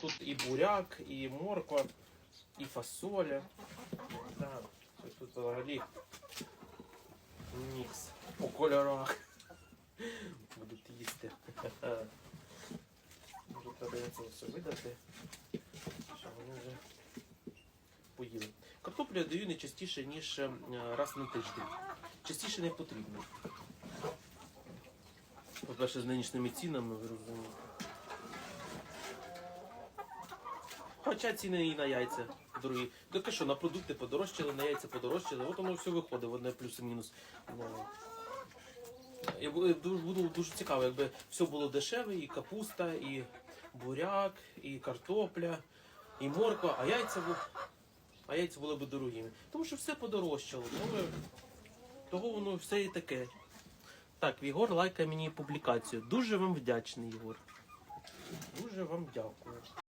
тут і буряк, і морква, і фасоля. Да, тут взагалі мікс по кольорах. Будуть їсти. Треба це все видати, щоб вони вже поїли. Картоплю я даю не частіше, ніж е, раз на тиждень. Частіше не потрібно. По-перше, з нинішніми цінами, ви розумієте. Хоча ціни і на яйця дорогі. Таке що, на продукти подорожчали, на яйця подорожчали, от воно все виходить одне плюс і мінус. Ну, Я бу- дуже, цікаво, якби все було дешеве, і капуста, і буряк, і картопля, і морква, а яйця, бу- а яйця були б дорогими. Тому що все подорожчало. Тому, того воно все і таке. Так, Ігор лайкає мені публікацію. Дуже вам вдячний, Ігор. Дуже вам дякую.